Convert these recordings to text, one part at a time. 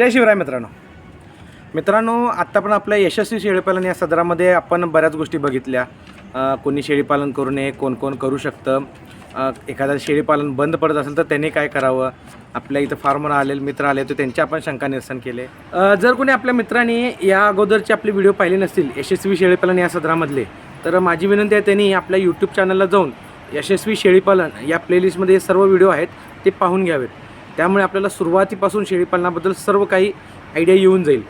जय शिवराय मित्रांनो. मित्रांनो आत्ता पण आपल्या यशस्वी शेळीपालन या सदरामध्ये आपण बऱ्याच गोष्टी बघितल्या. कोणी शेळीपालन करू नये कोण कोण करू शकतं. एखादा शेळीपालन बंद पडत असेल तर त्यांनी काय करावं? आपल्या इथं फार्मर आलेले मित्र आले तर त्यांचे आपण शंका निरसन केले. जर कोणी आपल्या मित्रांनी या अगोदरचे आपले व्हिडिओ पाहिले नसतील यशस्वी शेळीपालन या सदरामधले तर माझी विनंती आहे त्यांनी आपल्या यूट्यूब चॅनलला जाऊन यशस्वी शेळीपालन या प्लेलिस्टमध्ये सर्व व्हिडिओ आहेत ते पाहून घ्यावेत. त्यामुळे आपल्याला सुरुवातीपासून शेळीपालनाबद्दल सर्व काही आयडिया येऊन जाईल.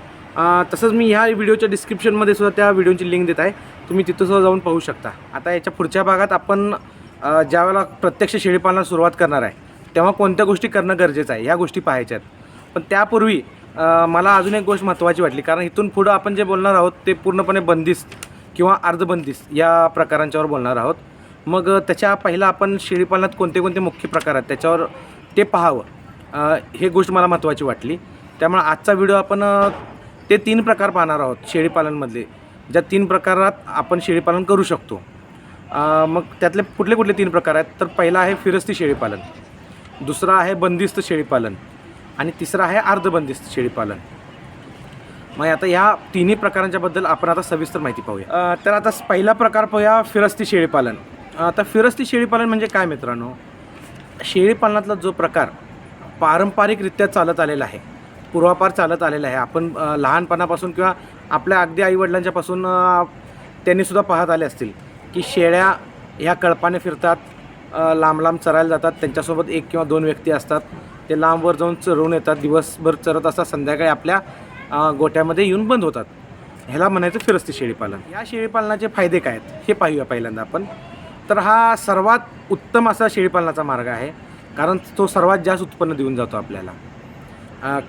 तसंच मी ह्या व्हिडिओच्या डिस्क्रिप्शनमध्ये सुद्धा त्या व्हिडिओची लिंक देत आहे. तुम्ही तिथंसुद्धा जाऊन पाहू शकता. आता याच्या पुढच्या भागात आपण ज्यावेळेला प्रत्यक्ष शेळीपालनाला सुरुवात करणार आहे तेव्हा कोणत्या गोष्टी करणं गरजेचं आहे ह्या गोष्टी पाहायच्या आहेत. पण त्यापूर्वी मला अजून एक गोष्ट महत्त्वाची वाटली कारण इथून पुढं आपण जे बोलणार आहोत ते पूर्णपणे बंदिस्त किंवा अर्धबंदिस्त या प्रकारांच्यावर बोलणार आहोत. मग त्याच्या पहिला आपण शेळीपालनात कोणते कोणते मुख्य प्रकार आहेत त्याच्यावर ते पाहावं. हे गोष्ट मला महत्त्वाची वाटली. त्यामुळे आजचा व्हिडिओ आपण ते तीन प्रकार पाहणार आहोत शेळीपालनमधले. ज्या तीन प्रकारात आपण शेळीपालन करू शकतो. मग त्यातले कुठले कुठले तीन प्रकार आहेत? तर पहिला आहे फिरस्ती शेळीपालन. दुसरा आहे बंदिस्त शेळीपालन. आणि तिसरा आहे अर्धबंदिस्त शेळीपालन. मग आता ह्या तिन्ही प्रकारांच्याबद्दल आपण आता सविस्तर माहिती पाहूया. तर आता पहिला प्रकार पाहूया फिरस्ती शेळीपालन. आता फिरस्ती शेळीपालन म्हणजे काय मित्रांनो? शेळीपालनातला जो प्रकार पारंपरिकरित्या चालत आलेला आहे. पूर्वापार चालत आलेला आहे. आपण लहानपणापासून किंवा आपल्या अगदी आईवडिलांच्यापासून त्यांनीसुद्धा पाहत आले असतील की शेळ्या ह्या कळपाने फिरतात लांब लांब चरायला जातात. त्यांच्यासोबत एक किंवा दोन व्यक्ती असतात. ते लांबवर जाऊन चरवून येतात. दिवसभर चरत असतात. संध्याकाळी आपल्या गोट्यामध्ये येऊन बंद होतात. ह्याला म्हणायचं फिरस्ती शेळीपालन. या शेळीपालनाचे फायदे काय आहेत? हे पाहूया पहिल्यांदा आपण. तर हा सर्वात उत्तम असा शेळीपालनाचा मार्ग आहे. कारण तो सर्वात जास्त उत्पन्न देऊन जातो आपल्याला.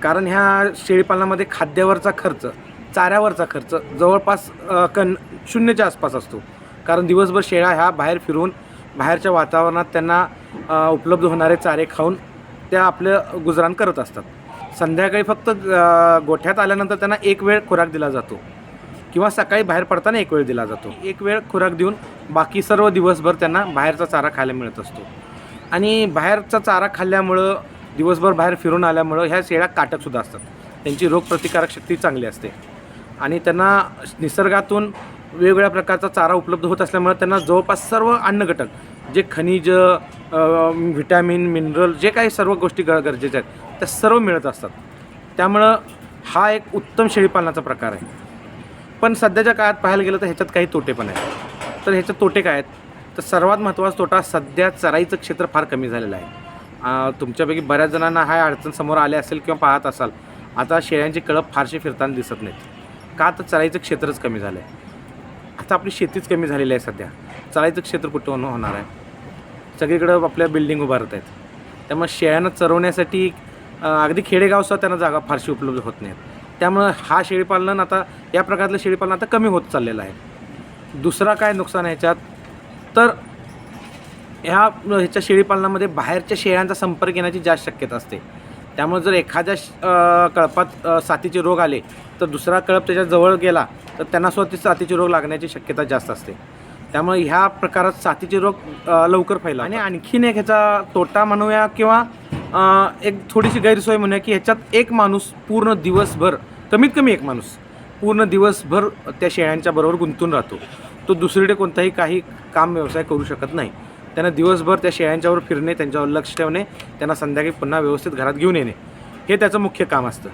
कारण ह्या शेळीपालनामध्ये खाद्यावरचा खर्च चाऱ्यावरचा खर्च जवळपास कन शून्यच्या आसपास असतो. कारण दिवसभर शेळ्या ह्या बाहेर फिरून बाहेरच्या वातावरणात त्यांना उपलब्ध होणारे चारे खाऊन त्या आपलं गुजराण करत असतात. संध्याकाळी फक्त गोठ्यात आल्यानंतर त्यांना एक वेळ खुराक दिला जातो. किंवा सकाळी बाहेर पडताना एक वेळ दिला जातो. एक वेळ खुराक देऊन बाकी सर्व दिवसभर त्यांना बाहेरचा चारा खायला मिळत असतो. आणि बाहेरचा चारा खाल्ल्यामुळं दिवसभर बाहेर फिरून आल्यामुळं ह्या शेळ्या काटकसुद्धा असतात. त्यांची रोगप्रतिकारक शक्ती चांगली असते. आणि त्यांना निसर्गातून वेगवेगळ्या प्रकारचा चारा उपलब्ध होत असल्यामुळे त्यांना जवळपास सर्व अन्नघटक जे खनिज व्हिटॅमिन मिनरल जे काही सर्व गोष्टी ग गरजेच्या आहेत त्या सर्व मिळत असतात. त्यामुळं हा एक उत्तम शेळीपालनाचा प्रकार आहे. पण सध्याच्या काळात पाहायला गेलं तर ह्याच्यात काही तोटे पण आहेत. तर ह्याच्यात तोटे काय आहेत? तर सर्वात महत्त्वाचा तोटा सध्या चराईचं क्षेत्र फार कमी झालेलं आहे. तुमच्यापैकी बऱ्याच जणांना हा अडचण समोर आले असेल किंवा पाहत असाल आता शेळ्यांची कळप फारशी फिरताना दिसत नाहीत. का तर चराईचं क्षेत्रच कमी झालं आहे आता आपली शेतीच कमी झालेली आहे सध्या. चराईचं क्षेत्र कुठं होणार आहे? सगळीकडं आपल्या बिल्डिंग उभारत आहेत. त्यामुळे शेळ्यांना चरवण्यासाठी अगदी खेडेगावसुद्धा त्यांना जागा फारशी उपलब्ध होत नाहीत. त्यामुळं हा शेळीपालन आता या प्रकारचं शेळीपालन आता कमी होत चाललेलं आहे. दुसरा काय नुकसान ह्याच्यात तर ह्या ह्याच्या शेळीपालनामध्ये बाहेरच्या शेळ्यांचा संपर्क येण्याची जास्त शक्यता असते. त्यामुळे जर एखाद्या श- कळपात साथीचे रोग आले तर दुसरा कळप त्याच्याजवळ गेला तर त्यांना सुद्धा ते साथीचे रोग लागण्याची शक्यता जास्त असते. त्यामुळे ह्या प्रकारात साथीचे रोग लवकर फैला आणि आणखीन एक ह्याचा तोटा म्हणूया किंवा एक थोडीशी गैरसोय म्हणूया की ह्याच्यात एक माणूस पूर्ण दिवसभर कमीत कमी एक माणूस पूर्ण दिवसभर त्या शेळ्यांच्या बरोबर गुंतून राहतो. तो दुसरीकडे कोणताही काही काम व्यवसाय करू शकत नाही. त्यांना दिवसभर त्या शेळ्यांच्यावर फिरणे त्यांच्यावर लक्ष ठेवणे त्यांना संध्याकाळी पुन्हा व्यवस्थित घरात घेऊन येणे. हे त्याचं मुख्य काम असतं.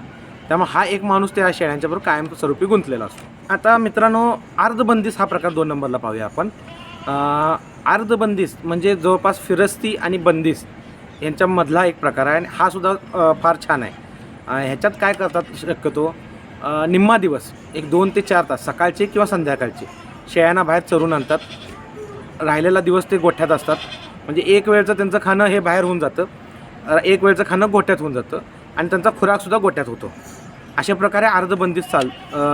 त्यामुळे हा एक माणूस त्या शेळ्यांच्याबरोबर कायमस्वरूपी गुंतलेला असतो. आता मित्रांनो अर्धबंदिस्त हा प्रकार दोन नंबरला पाहूया आपण. अं, म्हणजे जवळपास फिरस्ती आणि बंदिस्त यांच्यामधला एक प्रकार आहे आणि हा सुद्धा फार छान आहे. ह्याच्यात काय करतात शक्यतो? निम्मा दिवस एक दोन ते चार तास सकाळचे किंवा संध्याकाळचे. शेळ्यांना बाहेर चरून आणतात. राहिलेला दिवस ते गोठ्यात असतात. म्हणजे एक वेळचं त्यांचं खाणं हे बाहेर होऊन जातं. एक वेळचं खाणं गोठ्यात होऊन जातं. आणि त्यांचा खुराकसुद्धा गोठ्यात होतो. अशा प्रकारे अर्धबंदिस्त चाल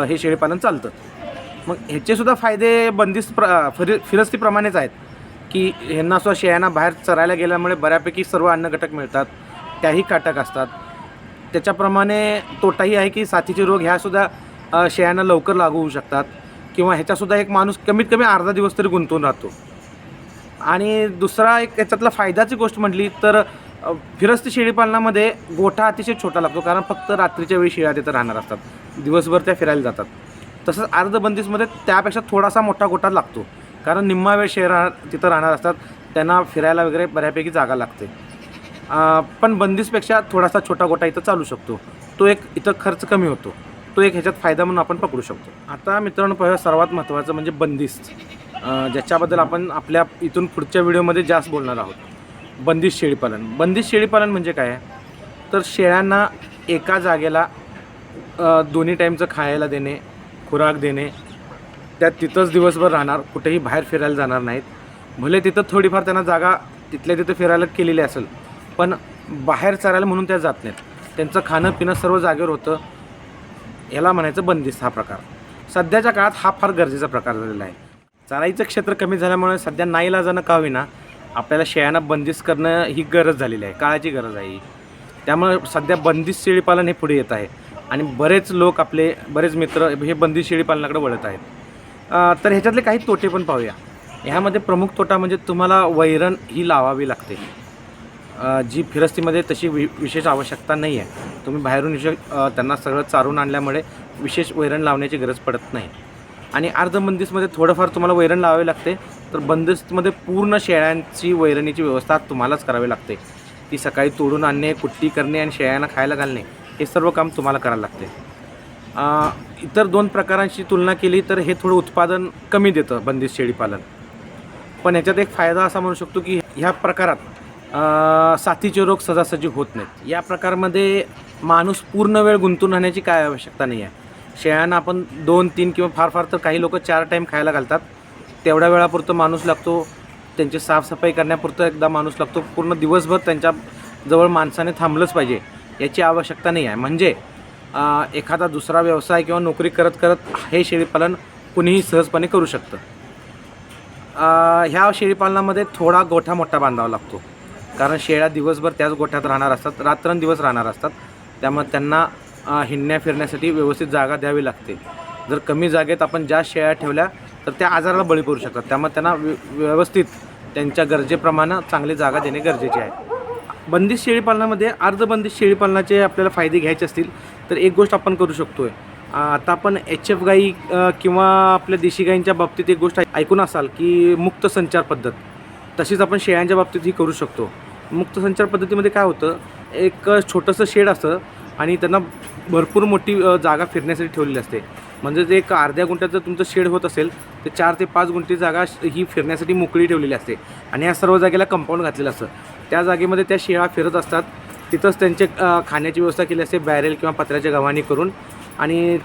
हे शेळीपालन चालतं. मग ह्याचेसुद्धा फायदे बंदिस्त प्र फिर फिरस्तीप्रमाणेच आहेत. की ह्यांना सुद्धा शेळ्यांना बाहेर चरायला गेल्यामुळे बऱ्यापैकी सर्व अन्नघटक मिळतात. त्याही काटक असतात. त्याच्याप्रमाणे तोटाही आहे की साथीचे रोग ह्यासुद्धा शेळ्यांना लवकर लागू होऊ शकतात. किंवा ह्याच्यासुद्धा एक माणूस कमीत कमी अर्धा दिवस तरी गुंतून राहतो. आणि दुसरा एक याच्यातला फायद्याची गोष्ट म्हटली तर फिरस्ती शेळीपालनामध्ये गोठा अतिशय छोटा लागतो कारण फक्त रात्रीच्या वेळी शेळ्या तिथं राहणार असतात. दिवसभर त्या फिरायला जातात. तसंच अर्धबंदीसमध्ये त्यापेक्षा थोडासा मोठा गोठा लागतो कारण निम्मा वेळ शेळ तिथं राहणार असतात त्यांना फिरायला वगैरे बऱ्यापैकी जागा लागते. पण बंदिसपेक्षा थोडासा छोटा गोठा इथं चालू शकतो. तो एक इथं खर्च कमी होतो. तो एक ह्याच्यात फायदा म्हणून आपण पकडू शकतो. आता मित्रांनो पहिलं सर्वात महत्त्वाचं म्हणजे बंदिस्त. ज्याच्याबद्दल आपण आपल्या इथून पुढच्या व्हिडिओमध्ये जास्त बोलणार आहोत. बंदिस्त शेळीपालन बंदिस्त शेळीपालन म्हणजे काय? तर शेळ्यांना एका जागेला दोन्ही टाईमचं खायला देणे खुराक देणे त्यात तिथंच दिवसभर राहणार कुठेही बाहेर फिरायला जाणार नाहीत. भले तिथं थोडीफार त्यांना जागा तिथल्या तिथं फिरायला केलेली असेल पण बाहेर चरायला म्हणून त्या जात नाहीत. त्यांचं खाणं पिणं सर्व जागेवर होतं. याला म्हणायचं बंदिस्त हा प्रकार. सध्याच्या काळात हा फार गरजेचा प्रकार झालेला आहे. चराईचं क्षेत्र कमी झाल्यामुळे सध्या नाईलाजानं का होईना आपल्याला शेळ्यांना बंदिस्त करणं ही गरज झालेली आहे काळाची गरज आहे ही. त्यामुळे सध्या बंदिस्त शेळीपालन हे पुढे येत आहे आणि बरेच लोक आपले बरेच मित्र हे बंदिस्त शेळीपालनाकडे वळत आहेत. तर ह्याच्यातले काही तोटे पण पाहूया. ह्यामध्ये प्रमुख तोटा म्हणजे तुम्हाला वैरण ही लावावी लागते. जी फिरस्तीमध्ये तशी वि विशेष आवश्यकता नाही आहे तुम्ही बाहेरून विशेष त्यांना सगळं चारून आणल्यामुळे विशेष वैरण लावण्याची गरज पडत नाही. आणि अर्धबंदिस्तमध्ये थोडंफार तुम्हाला वैरण लावावे लागते तर बंदिस्तमध्ये पूर्ण शेळ्यांची वैरणीची व्यवस्था तुम्हालाच करावी लागते. ती सकाळी तोडून आणणे कुट्टी करणे आणि शेळ्यांना खायला घालणे हे सर्व काम तुम्हाला करायला लागते. इतर दोन प्रकारांशी तुलना केली तर हे थोडं उत्पादन कमी देतं बंदिस्त शेळीपालन. पण ह्याच्यात एक फायदा असा म्हणू शकतो की ह्या प्रकारात साथीचे रोग सहजासहजी होत नाहीत. या प्रकारामध्ये माणूस पूर्ण वेळ गुंतून राहण्याची काय आवश्यकता नाही आहे शेळ्यांना आपण दोन तीन किंवा फार फार तर काही लोक चार टाईम खायला घालतात. तेवढ्या वेळापुरतं माणूस लागतो. त्यांची साफसफाई करण्यापुरतं एकदा माणूस लागतो. पूर्ण दिवसभर त्यांच्या जवळ माणसाने थांबलंच पाहिजे. याची आवश्यकता नाही आहे म्हणजे एखादा दुसरा व्यवसाय किंवा नोकरी करत करत हे शेळीपालन कुणीही सहजपणे करू शकतं. ह्या शेळीपालनामध्ये थोडा गोठा मोठा बांधावा लागतो. कारण शेळ्या दिवसभर त्याच गोठ्यात राहणार असतात रात्रंदिवस राहणार असतात. त्यामुळे त्यांना हिंडण्या फिरण्यासाठी व्यवस्थित जागा द्यावी लागते. जर कमी जागेत आपण ज्या शेळ्या ठेवल्या तर त्या आजाराला बळी पडू शकतात. त्यामुळे त्यांना व्य- व्यवस्थित त्यांच्या गरजेप्रमाणे चांगली जागा देणे गरजेचे आहे. बंदिस्त शेळीपालनामध्ये अर्धबंदिस्त शेळीपालनाचे आपल्याला फायदे घ्यायचे असतील तर एक गोष्ट आपण करू शकतो आहे आता आपण एच एफ गाई किंवा आपल्या देशी गाईंच्या बाबतीत एक गोष्ट ऐकून असाल की मुक्त संचार पद्धत. तशीच आपण शेळ्यांच्या बाबतीत ही करू शकतो. मुक्त संचार पद्धतीमध्ये काय होतं एक छोटंसं शेड असतं आणि त्यांना भरपूर मोठी जागा फिरण्यासाठी ठेवलेली असते. म्हणजे ते एक अर्ध्या गुंठ्यात जर तुमचं शेड होत असेल तर चार ते पाच गुंठी जागा श- ही फिरण्यासाठी मोकळी ठेवलेली असते. आणि या सर्व जागेला कंपाऊंड घातलेलं असतं. त्या जागेमध्ये त्या शेळ्या फिरत असतात. तिथंच त्यांचे खाण्याची व्यवस्था केली असते बॅरेल किंवा पत्र्याच्या गव्हाणी करून. आणि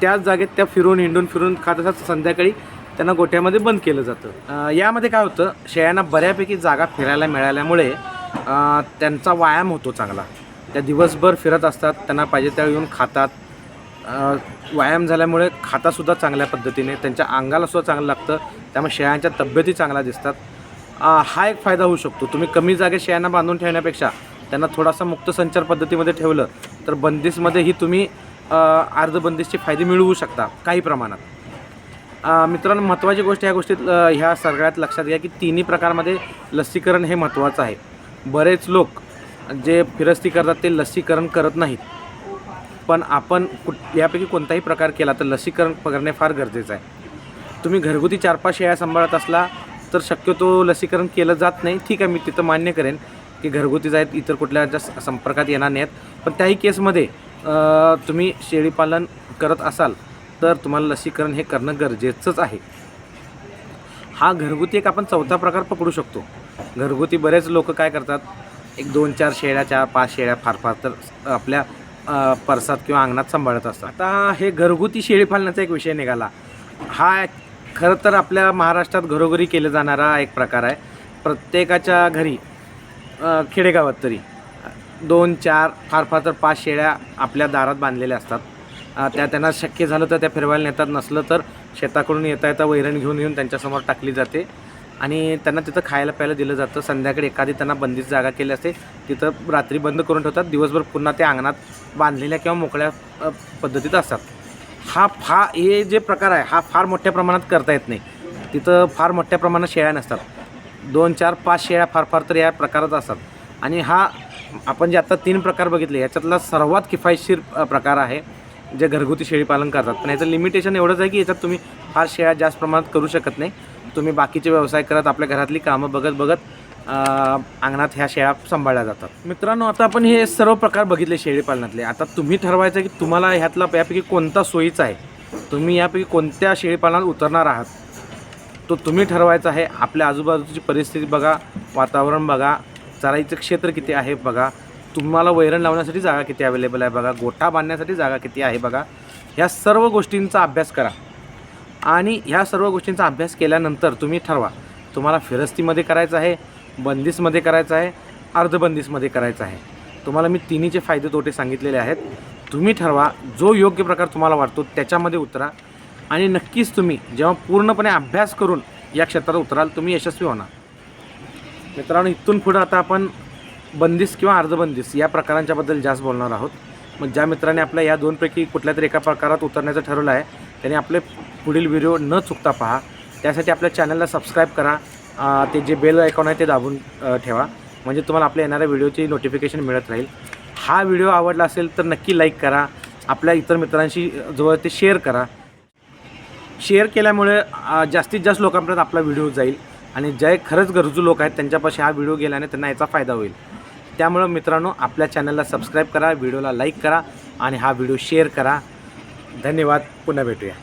त्याच जागेत त्या फिरून हिंडून फिरून खात असतात. संध्याकाळी त्यांना गोठ्यामध्ये बंद केलं जातं. यामध्ये काय होतं शेळ्यांना बऱ्यापैकी जागा फिरायला मिळाल्यामुळे त्यांचा व्यायाम होतो चांगला. त्या दिवसभर फिरत असतात त्यांना पाहिजे त्यावेळी येऊन खातात. व्यायाम झाल्यामुळे खातासुद्धा चांगल्या पद्धतीने त्यांच्या अंगालासुद्धा चांगलं लागतं त्यामुळे शेळ्यांच्या तब्येती चांगल्या दिसतात. हा एक फायदा होऊ शकतो. तुम्ही कमी जागेत शेळ्यांना बांधून ठेवण्यापेक्षा त्यांना थोडासा मुक्त संचार पद्धतीमध्ये ठेवलं तर बंदिस्तमध्येही तुम्ही अर्ध बंदिस्तचे फायदे मिळवू शकता काही प्रमाणात. मित्रांनो महत्त्वाची गोष्ट ह्या गोष्टीत ह्या सगळ्यात लक्षात घ्या की तिन्ही प्रकारमध्ये लसीकरण हे महत्त्वाचं आहे. बरेच लोक जे फिरस्ती करतात ते लसीकरण करत नाहीत. पण आपण कुठ यापैकी कोणताही प्रकार केला तर लसीकरण करणे फार गरजेचं आहे. तुम्ही घरगुती चार पाच शेळ्या सांभाळत असला तर शक्यतो लसीकरण केलं जात नाही. ठीक आहे मी तिथं मान्य करेन की घरगुतीच आहेत इतर कुठल्याच्या स- संपर्कात येणार नाहीत. पण त्याही केसमध्ये तुम्ही शेळीपालन करत असाल तर तुम्हाला लसीकरण हे करणं गरजेचंच आहे. हा घरगुती एक आपण चौथा प्रकार पकडू शकतो. घरगुती बरेच लोक काय करतात एक दोन चार शेळ्या चार पाच शेळ्या फार फार तर आपल्या परसात किंवा अंगणात सांभाळत असतात. आता हे घरगुती शेळी पालनाचा एक विषय निघाला. हा एक खरं तर आपल्या महाराष्ट्रात घरोघरी केला जाणारा एक प्रकार आहे. प्रत्येकाच्या घरी खेडेगावात तरी दोन चार फार फार तर पाच शेळ्या आपल्या दारात बांधलेल्या असतात. त्या त्यांना शक्य झालं तर त्या फिरवायला नेतात नसलं तर शेताकडून येता येता वैरण घेऊन येऊन त्यांच्यासमोर टाकली जाते. आणि त्यांना तिथं खायला प्यायला दिलं जातं. संध्याकाळी एखादी त्यांना बंदीच जागा केली असते. तिथं रात्री बंद करून ठेवतात. दिवसभर पुन्हा त्या अंगणात बांधलेल्या किंवा मोकळ्या पद्धतीत असतात. हा फा हे जे प्रकार आहे हा फार मोठ्या प्रमाणात करता येत नाही. तिथं फार मोठ्या प्रमाणात शेळ्या नसतात. दोन चार पाच शेळ्या फार फार तर या प्रकारात असतात. आणि हा आपण जे आता तीन प्रकार बघितले याच्यातला सर्वात किफायतशीर प्रकार आहे. जे घरगुती शेळीपालन करतात. पण याचं लिमिटेशन एवढंच आहे की याच्यात तुम्ही फार शेळ्या जास्त प्रमाणात करू शकत नाही. तुम्ही बाकीचे व्यवसाय करत आपल्या घरातली कामं बघत बघत अंगणात ह्या शेळ्या सांभाळल्या जातात. मित्रांनो आता आपण हे सर्व प्रकार बघितले शेळीपालनातले आता तुम्ही ठरवायचं की तुम्हाला ह्यातला यापैकी कोणता सोयीचा आहे. तुम्ही यापैकी कोणत्या शेळीपालनात उतरणार आहात? तो तुम्ही ठरवायचा आहे. आपल्या आजूबाजूची परिस्थिती बघा वातावरण बघा चराईचं क्षेत्र किती आहे बघा. तुम्हाला वैरण लावण्यासाठी जागा किती अवेलेबल आहे बघा? गोठा बांधण्यासाठी जागा किती आहे बघा? ह्या सर्व गोष्टींचा अभ्यास करा. आणि ह्या सर्व गोष्टींचा अभ्यास केल्यानंतर तुम्ही ठरवा. तुम्हाला फिरस्तीमध्ये करायचं आहे बंदिसमध्ये करायचं आहे अर्धबंदिसमध्ये करायचं आहे. तुम्हाला मी तिन्हीचे फायदे तोटे सांगितलेले आहेत. तुम्ही ठरवा जो योग्य प्रकार तुम्हाला वाटतो त्याच्यामध्ये उतरा. आणि नक्कीच तुम्ही जेव्हा पूर्णपणे अभ्यास करून या क्षेत्रात उतराल तुम्ही यशस्वी होणार. मित्रांनो इथून पुढं आता आपण बंदिस किंवा अर्धबंदिस या प्रकारांच्याबद्दल जास्त बोलणार आहोत. मग ज्या मित्राने आपल्या या दोनपैकी कुठल्या तरी एका प्रकारात उतरण्याचं ठरवलं आहे त्याने आपले पुढील व्हिडिओ न चुकता पहा. त्यासाठी आपल्या चॅनलला सबस्क्राईब करा. ते जे बेल आयकॉन आहे ते दाबून ठेवा. म्हणजे तुम्हाला आपल्या येणाऱ्या व्हिडिओची नोटिफिकेशन मिळत राहील. हा व्हिडिओ आवडला असेल तर नक्की लाईक करा. आपल्या इतर मित्रांशी जवळ ते शेअर करा. शेअर केल्यामुळे जास्तीत जास्त लोकांपर्यंत आपला व्हिडिओ जाईल. आणि जे खरंच गरजू लोक आहेत त्यांच्यापाशी हा व्हिडिओ गेल्याने त्यांना याचा फायदा होईल. त्यामुळं मित्रांनो आपल्या चॅनलला सबस्क्राईब करा व्हिडिओला लाईक करा आणि हा व्हिडिओ शेअर करा. धन्यवाद. पुन्हा भेटूया.